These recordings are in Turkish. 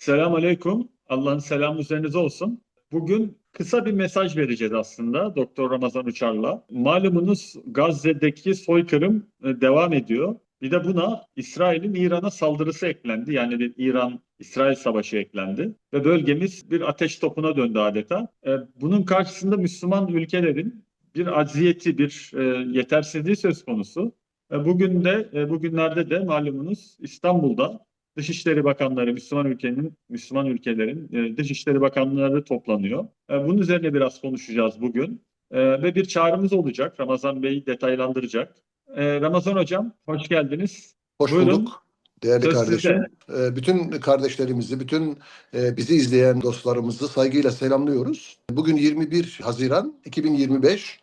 Selamun Aleyküm. Allah'ın selamı üzerinize olsun. Bugün kısa bir mesaj vereceğiz aslında Doktor Ramazan Uçar'la. Malumunuz Gazze'deki soykırım e, devam ediyor. Bir de buna İsrail'in İran'a saldırısı eklendi. Yani bir İran-İsrail savaşı eklendi. Ve bölgemiz bir ateş topuna döndü adeta. E, Bunun karşısında Müslüman ülkelerin bir acziyeti, bir e, yetersizliği söz konusu. Bugün de, bugünlerde de malumunuz İstanbul'da Dışişleri Bakanları, Müslüman ülkenin, Müslüman ülkelerin e, Dışişleri Bakanları toplanıyor. E, bunun üzerine biraz konuşacağız bugün. E, ve bir çağrımız olacak. Ramazan Bey detaylandıracak. E, Ramazan Hocam, hoş geldiniz. Hoş Buyurun. bulduk değerli Söz kardeşim. Ee, Bütün kardeşlerimizi, bütün e, bizi izleyen dostlarımızı saygıyla selamlıyoruz. Bugün 21 Haziran 2025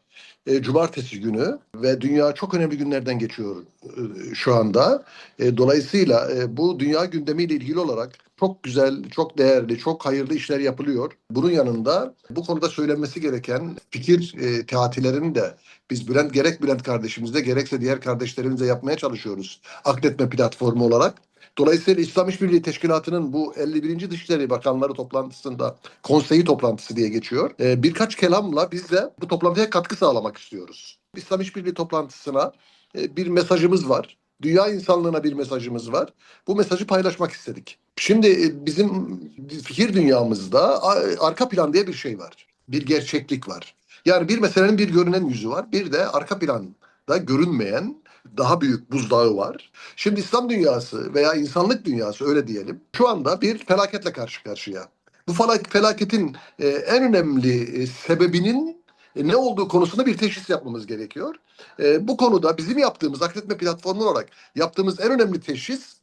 e, Cumartesi günü ve dünya çok önemli günlerden geçiyor e, şu anda. E, Dolayısıyla e, bu dünya gündemiyle ilgili olarak çok güzel, çok değerli, çok hayırlı işler yapılıyor. Bunun yanında bu konuda söylenmesi gereken fikir e, teatilerini de biz Bülent gerek Bülent kardeşimizle gerekse diğer kardeşlerimizle yapmaya çalışıyoruz. Akletme platformu olarak. Dolayısıyla İslam İşbirliği Teşkilatı'nın bu 51. Dışişleri Bakanları toplantısında konseyi toplantısı diye geçiyor. Ee, birkaç kelamla biz de bu toplantıya katkı sağlamak istiyoruz. İslam İşbirliği toplantısına e, bir mesajımız var. Dünya insanlığına bir mesajımız var. Bu mesajı paylaşmak istedik. Şimdi e, bizim fikir dünyamızda arka plan diye bir şey var. Bir gerçeklik var. Yani bir meselenin bir görünen yüzü var. Bir de arka planda görünmeyen daha büyük buzdağı var. Şimdi İslam dünyası veya insanlık dünyası öyle diyelim şu anda bir felaketle karşı karşıya. Bu felak- felaketin e, en önemli e, sebebinin e, ne olduğu konusunda bir teşhis yapmamız gerekiyor. Bu konuda bizim yaptığımız akletme platformu olarak yaptığımız en önemli teşhis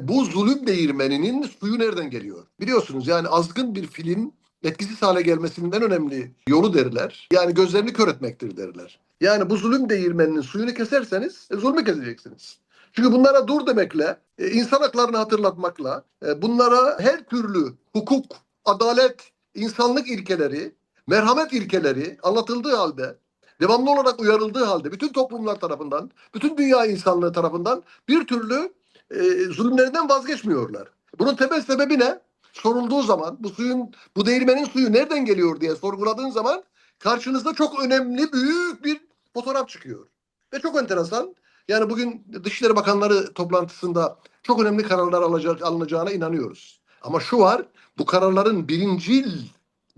bu zulüm değirmeninin suyu nereden geliyor? Biliyorsunuz yani azgın bir filin etkisiz hale gelmesinin en önemli yolu derler. Yani gözlerini kör etmektir derler. Yani bu zulüm değirmeninin suyunu keserseniz e, zulmü keseceksiniz. Çünkü bunlara dur demekle, e, insan haklarını hatırlatmakla, e, bunlara her türlü hukuk, adalet, insanlık ilkeleri, merhamet ilkeleri anlatıldığı halde, devamlı olarak uyarıldığı halde bütün toplumlar tarafından, bütün dünya insanlığı tarafından bir türlü e, zulümlerinden vazgeçmiyorlar. Bunun temel sebebi ne? Sorulduğu zaman bu suyun, bu değirmenin suyu nereden geliyor diye sorguladığın zaman karşınızda çok önemli büyük bir fotoğraf çıkıyor. Ve çok enteresan. Yani bugün Dışişleri Bakanları toplantısında çok önemli kararlar alacak, alınacağına inanıyoruz. Ama şu var, bu kararların birincil,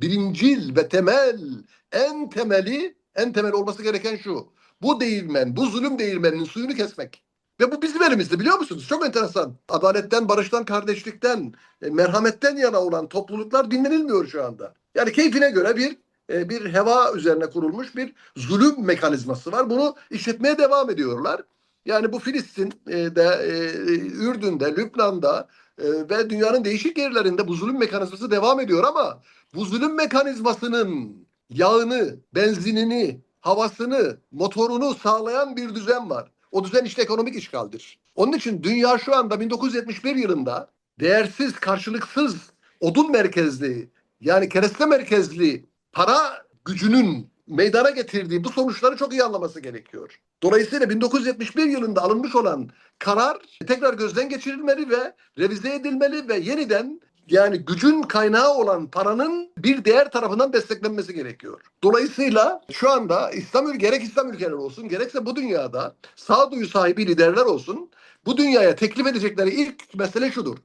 birincil ve temel, en temeli, en temel olması gereken şu. Bu değirmen, bu zulüm değirmeninin suyunu kesmek. Ve bu bizim elimizde biliyor musunuz? Çok enteresan. Adaletten, barıştan, kardeşlikten, e, merhametten yana olan topluluklar dinlenilmiyor şu anda. Yani keyfine göre bir e, bir heva üzerine kurulmuş bir zulüm mekanizması var. Bunu işletmeye devam ediyorlar. Yani bu Filistin'de, e, Ürdün'de, Lübnan'da e, ve dünyanın değişik yerlerinde bu zulüm mekanizması devam ediyor ama bu zulüm mekanizmasının yağını, benzinini, havasını, motorunu sağlayan bir düzen var. O düzen işte ekonomik işgaldir. Onun için dünya şu anda 1971 yılında değersiz, karşılıksız, odun merkezli yani kereste merkezli para gücünün meydana getirdiği bu sonuçları çok iyi anlaması gerekiyor. Dolayısıyla 1971 yılında alınmış olan karar tekrar gözden geçirilmeli ve revize edilmeli ve yeniden yani gücün kaynağı olan paranın bir değer tarafından desteklenmesi gerekiyor. Dolayısıyla şu anda İslam gerek İslam ülkeleri olsun gerekse bu dünyada sağduyu sahibi liderler olsun bu dünyaya teklif edecekleri ilk mesele şudur.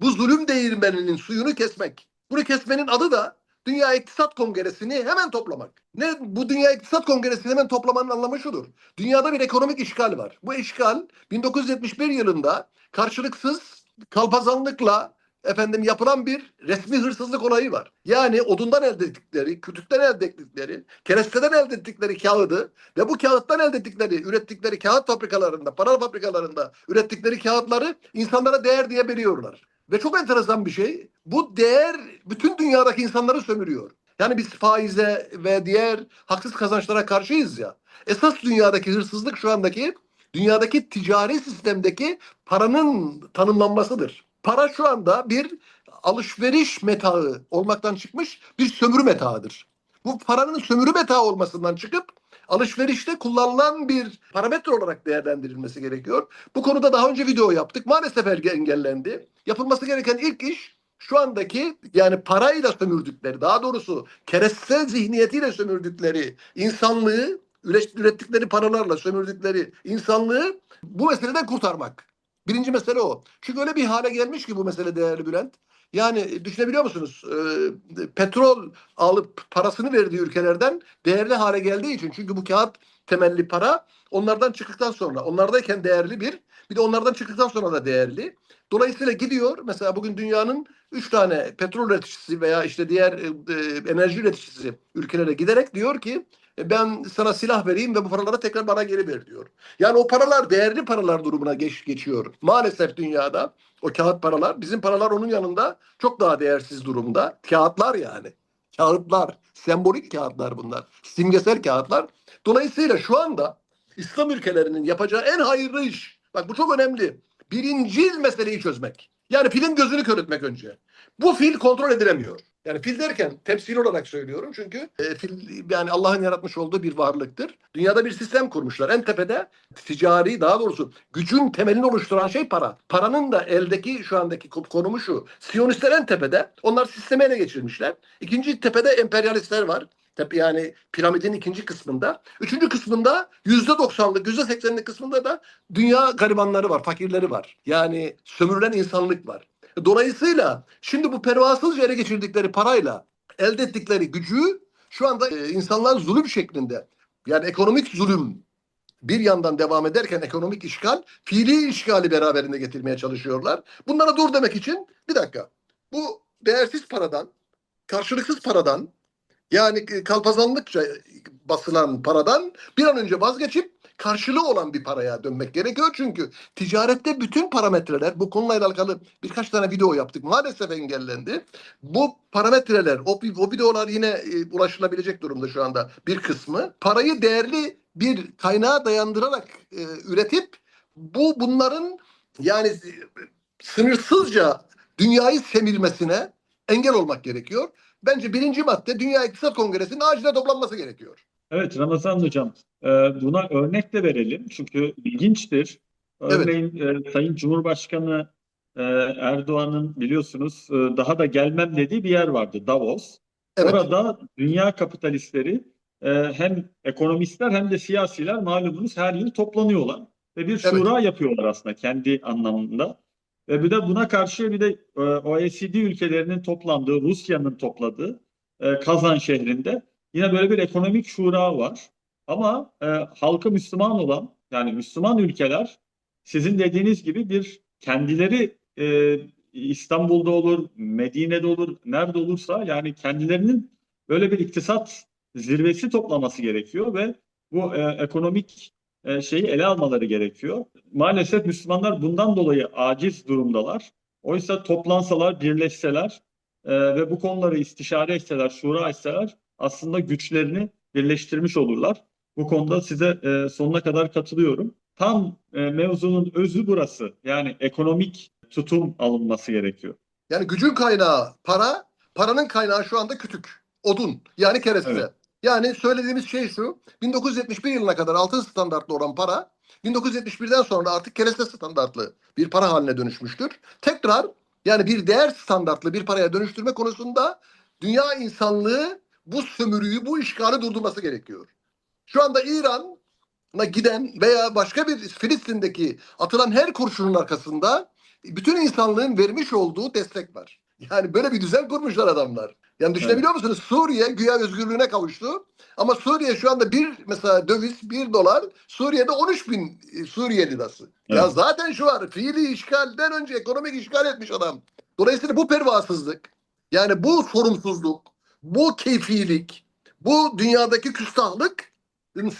Bu zulüm değirmeninin suyunu kesmek. Bunu kesmenin adı da Dünya İktisat Kongresi'ni hemen toplamak. Ne bu Dünya İktisat Kongresi'ni hemen toplamanın anlamı şudur. Dünyada bir ekonomik işgal var. Bu işgal 1971 yılında karşılıksız kalpazanlıkla efendim yapılan bir resmi hırsızlık olayı var. Yani odundan elde ettikleri, kütükten elde ettikleri, keresteden elde ettikleri kağıdı ve bu kağıttan elde ettikleri, ürettikleri kağıt fabrikalarında, para fabrikalarında ürettikleri kağıtları insanlara değer diye veriyorlar. Ve çok enteresan bir şey. Bu değer bütün dünyadaki insanları sömürüyor. Yani biz faize ve diğer haksız kazançlara karşıyız ya. Esas dünyadaki hırsızlık şu andaki dünyadaki ticari sistemdeki paranın tanımlanmasıdır. Para şu anda bir alışveriş metağı olmaktan çıkmış bir sömürü metağıdır. Bu paranın sömürü metağı olmasından çıkıp alışverişte kullanılan bir parametre olarak değerlendirilmesi gerekiyor. Bu konuda daha önce video yaptık. Maalesef engellendi. Yapılması gereken ilk iş şu andaki yani parayla sömürdükleri daha doğrusu kereste zihniyetiyle sömürdükleri insanlığı üret- ürettikleri paralarla sömürdükleri insanlığı bu meseleden kurtarmak. Birinci mesele o. Çünkü öyle bir hale gelmiş ki bu mesele değerli Bülent. Yani düşünebiliyor musunuz? Ee, petrol alıp parasını verdiği ülkelerden değerli hale geldiği için. Çünkü bu kağıt temelli para onlardan çıktıktan sonra onlardayken değerli bir bir de onlardan çıktıktan sonra da değerli. Dolayısıyla gidiyor mesela bugün dünyanın 3 tane petrol üreticisi veya işte diğer e, e, enerji üreticisi ülkelere giderek diyor ki e, ben sana silah vereyim ve bu paraları tekrar bana geri ver diyor. Yani o paralar değerli paralar durumuna geç, geçiyor. Maalesef dünyada o kağıt paralar bizim paralar onun yanında çok daha değersiz durumda. Kağıtlar yani. Kağıtlar. Sembolik kağıtlar bunlar. Simgesel kağıtlar. Dolayısıyla şu anda İslam ülkelerinin yapacağı en hayırlı iş. Bak bu çok önemli. Birinci meseleyi çözmek. Yani filin gözünü kör etmek önce. Bu fil kontrol edilemiyor. Yani fil derken temsil olarak söylüyorum çünkü e, fil yani Allah'ın yaratmış olduğu bir varlıktır. Dünyada bir sistem kurmuşlar. En tepede ticari daha doğrusu gücün temelini oluşturan şey para. Paranın da eldeki şu andaki ko- konumu şu. Siyonistler en tepede. Onlar sistemi ele geçirmişler. İkinci tepede emperyalistler var. Tepe yani piramidin ikinci kısmında. Üçüncü kısmında yüzde doksanlık, yüzde seksenlik kısmında da dünya garibanları var, fakirleri var. Yani sömürülen insanlık var. Dolayısıyla şimdi bu pervasızca ele geçirdikleri parayla elde ettikleri gücü şu anda e, insanlar zulüm şeklinde yani ekonomik zulüm bir yandan devam ederken ekonomik işgal, fiili işgali beraberinde getirmeye çalışıyorlar. Bunlara dur demek için bir dakika. Bu değersiz paradan, karşılıksız paradan yani e, kalpazanlıkça basılan paradan bir an önce vazgeçip karşılığı olan bir paraya dönmek gerekiyor. Çünkü ticarette bütün parametreler bu konuyla alakalı birkaç tane video yaptık. Maalesef engellendi. Bu parametreler, o, o videolar yine e, ulaşılabilecek durumda şu anda bir kısmı. Parayı değerli bir kaynağa dayandırarak e, üretip bu bunların yani e, sınırsızca dünyayı semirmesine engel olmak gerekiyor. Bence birinci madde Dünya İktisat Kongresi'nin acilen toplanması gerekiyor. Evet Ramazan Hocam, e, buna örnek de verelim çünkü ilginçtir. Örneğin e, Sayın Cumhurbaşkanı e, Erdoğan'ın biliyorsunuz e, daha da gelmem dediği bir yer vardı Davos. Evet. Orada dünya kapitalistleri hem ekonomistler hem de siyasiler malumunuz her yıl toplanıyorlar ve bir Evet. şura yapıyorlar aslında kendi anlamında. Ve bir de buna karşı bir de OECD ülkelerinin toplandığı, Rusya'nın topladığı Kazan şehrinde yine böyle bir ekonomik şura var. Ama e, halkı Müslüman olan yani Müslüman ülkeler sizin dediğiniz gibi bir kendileri e, İstanbul'da olur, Medine'de olur, nerede olursa yani kendilerinin böyle bir iktisat zirvesi toplaması gerekiyor ve bu e, ekonomik e, şeyi ele almaları gerekiyor. Maalesef Müslümanlar bundan dolayı aciz durumdalar. Oysa toplansalar, birleşseler e, ve bu konuları istişare etseler, şura etseler aslında güçlerini birleştirmiş olurlar. Bu konuda size e, sonuna kadar katılıyorum. Tam e, mevzunun özü burası. Yani ekonomik tutum alınması gerekiyor. Yani gücün kaynağı para, paranın kaynağı şu anda kütük, odun yani kereste. Evet. Yani söylediğimiz şey şu, 1971 yılına kadar altın standartlı olan para, 1971'den sonra artık kereste standartlı bir para haline dönüşmüştür. Tekrar yani bir değer standartlı bir paraya dönüştürme konusunda dünya insanlığı bu sömürüyü, bu işgali durdurması gerekiyor. Şu anda İran'a giden veya başka bir Filistin'deki atılan her kurşunun arkasında bütün insanlığın vermiş olduğu destek var. Yani böyle bir düzen kurmuşlar adamlar. Yani düşünebiliyor musunuz? Suriye güya özgürlüğüne kavuştu. Ama Suriye şu anda bir mesela döviz bir dolar Suriye'de 13 bin e, Suriye lirası. Ya Evet. zaten şu var fiili işgalden önce ekonomik işgal etmiş adam. Dolayısıyla bu pervasızlık yani bu sorumsuzluk bu keyfilik bu dünyadaki küstahlık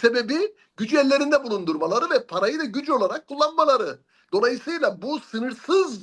sebebi gücü ellerinde bulundurmaları ve parayı da güç olarak kullanmaları. Dolayısıyla bu sınırsız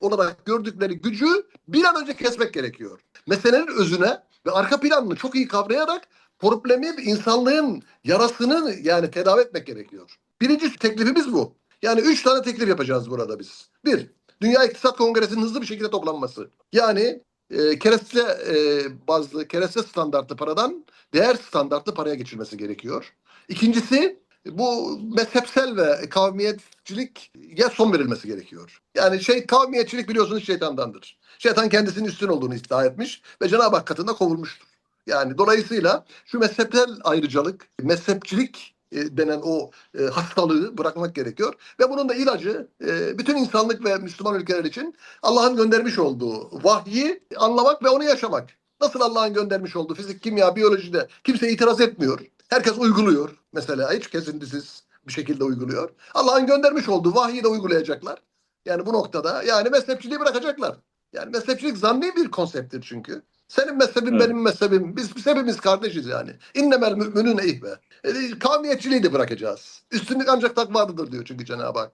olarak gördükleri gücü bir an önce kesmek gerekiyor. Meselenin özüne ve arka planını çok iyi kavrayarak problemi insanlığın yarasını yani tedavi etmek gerekiyor. Birinci teklifimiz bu. Yani üç tane teklif yapacağız burada biz. Bir, Dünya İktisat Kongresi'nin hızlı bir şekilde toplanması. Yani e, kereste e, bazlı, kereste standartlı paradan değer standartlı paraya geçilmesi gerekiyor. İkincisi bu mezhepsel ve kavmiyetçiliğe son verilmesi gerekiyor. Yani şey kavmiyetçilik biliyorsunuz şeytandandır. Şeytan kendisinin üstün olduğunu iddia etmiş ve Cenab-ı Hak katında kovulmuştur. Yani dolayısıyla şu mezhepsel ayrıcalık, mezhepçilik e, denen o e, hastalığı bırakmak gerekiyor. Ve bunun da ilacı e, bütün insanlık ve Müslüman ülkeler için Allah'ın göndermiş olduğu vahyi anlamak ve onu yaşamak. Nasıl Allah'ın göndermiş olduğu fizik, kimya, biyolojide kimse itiraz etmiyor. Herkes uyguluyor mesela hiç kesintisiz bir şekilde uyguluyor. Allah'ın göndermiş olduğu vahyi de uygulayacaklar. Yani bu noktada yani mezhepçiliği bırakacaklar. Yani mezhepçilik zanni bir konsepttir çünkü. Senin mezhebin Evet. benim mezhebim. Biz, biz hepimiz kardeşiz yani. İnnemel müminun ihve. E, kavmiyetçiliği de bırakacağız. Üstünlük ancak takvalıdır diyor çünkü Cenab-ı Hak.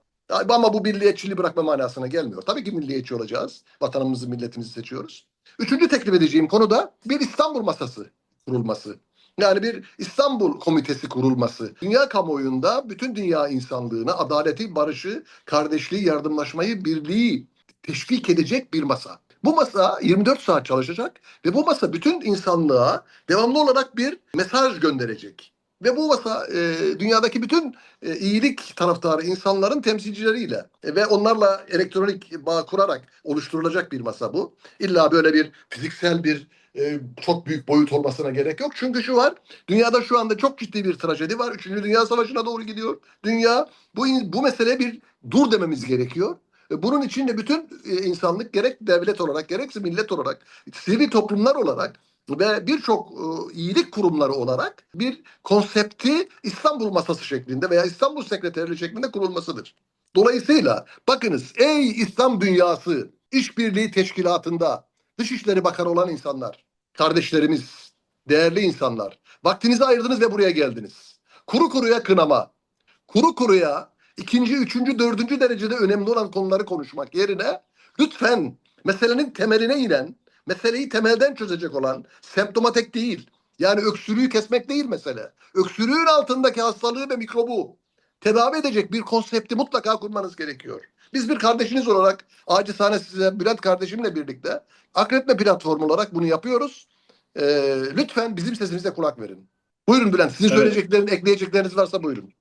Ama bu milliyetçiliği bırakma manasına gelmiyor. Tabii ki milliyetçi olacağız. Vatanımızı, milletimizi seçiyoruz. Üçüncü teklif edeceğim konu da bir İstanbul masası kurulması. Yani bir İstanbul komitesi kurulması. Dünya kamuoyunda bütün dünya insanlığına adaleti, barışı, kardeşliği, yardımlaşmayı, birliği teşvik edecek bir masa. Bu masa 24 saat çalışacak ve bu masa bütün insanlığa devamlı olarak bir mesaj gönderecek. Ve bu masa e, dünyadaki bütün e, iyilik taraftarı insanların temsilcileriyle e, ve onlarla elektronik bağ kurarak oluşturulacak bir masa bu. İlla böyle bir fiziksel bir e, çok büyük boyut olmasına gerek yok. Çünkü şu var, dünyada şu anda çok ciddi bir trajedi var. Üçüncü Dünya Savaşı'na doğru gidiyor. Dünya bu bu meseleye bir dur dememiz gerekiyor. E, Bunun için de bütün e, insanlık gerek devlet olarak gerekse millet olarak, sivil toplumlar olarak ve birçok e, iyilik kurumları olarak bir konsepti İstanbul Masası şeklinde veya İstanbul Sekreterliği şeklinde kurulmasıdır. Dolayısıyla bakınız ey İslam dünyası işbirliği teşkilatında Dışişleri Bakanı olan insanlar, kardeşlerimiz, değerli insanlar, vaktinizi ayırdınız ve buraya geldiniz. Kuru kuruya kınama, kuru kuruya ikinci, üçüncü, dördüncü derecede önemli olan konuları konuşmak yerine lütfen meselenin temeline inen, meseleyi temelden çözecek olan semptomatik değil. Yani öksürüğü kesmek değil mesele. Öksürüğün altındaki hastalığı ve mikrobu tedavi edecek bir konsepti mutlaka kurmanız gerekiyor. Biz bir kardeşiniz olarak acizane size Bülent kardeşimle birlikte Akretme platformu olarak bunu yapıyoruz. Ee, lütfen bizim sesimize kulak verin. Buyurun Bülent. Sizin Evet. söyleyeceklerin, ekleyecekleriniz varsa buyurun.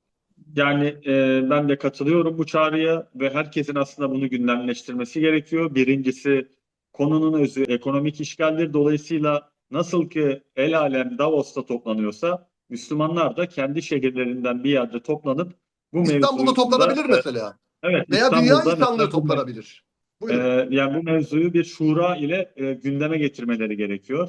Yani e, ben de katılıyorum bu çağrıya ve herkesin aslında bunu gündemleştirmesi gerekiyor. Birincisi konunun özü ekonomik işgaldir. Dolayısıyla nasıl ki el alem Davos'ta toplanıyorsa Müslümanlar da kendi şehirlerinden bir yerde toplanıp bu İstanbul'da toplanabilir da- mesela. Evet, Veya dünya İstanbul'da insanlığı mesela bu- toplanabilir. Buyurun. Ee, yani bu mevzuyu bir şura ile e, gündeme getirmeleri gerekiyor.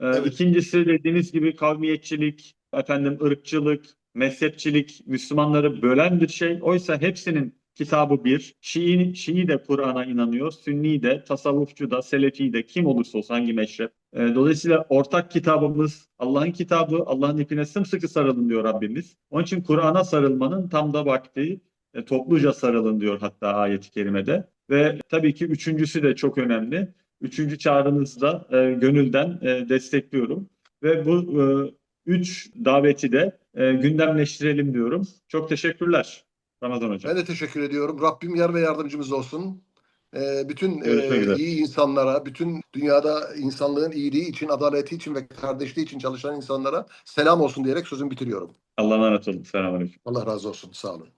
Ee, Evet. İkincisi dediğiniz gibi kavmiyetçilik, efendim ırkçılık, mezhepçilik Müslümanları bölen bir şey. Oysa hepsinin kitabı bir. Şii, Şii de Kur'an'a inanıyor. Sünni de, tasavvufçu da, Selefi de kim olursa olsun hangi meşrep. Ee, dolayısıyla ortak kitabımız Allah'ın kitabı. Allah'ın ipine sımsıkı sarılın diyor Rabbimiz. Onun için Kur'an'a sarılmanın tam da vakti. E, topluca sarılın diyor hatta ayet-i kerimede. Ve tabii ki üçüncüsü de çok önemli. Üçüncü çağrınızı da e, gönülden e, destekliyorum. Ve bu e, üç daveti de e, gündemleştirelim diyorum. Çok teşekkürler Ramazan Hocam. Ben de teşekkür ediyorum. Rabbim yar ve yardımcımız olsun. Ee, bütün e, iyi insanlara, bütün dünyada insanlığın iyiliği için, adaleti için ve kardeşliği için çalışan insanlara selam olsun diyerek sözümü bitiriyorum. Allah'a emanet olun. Selamünaleyküm. Allah razı olsun. Sağ olun.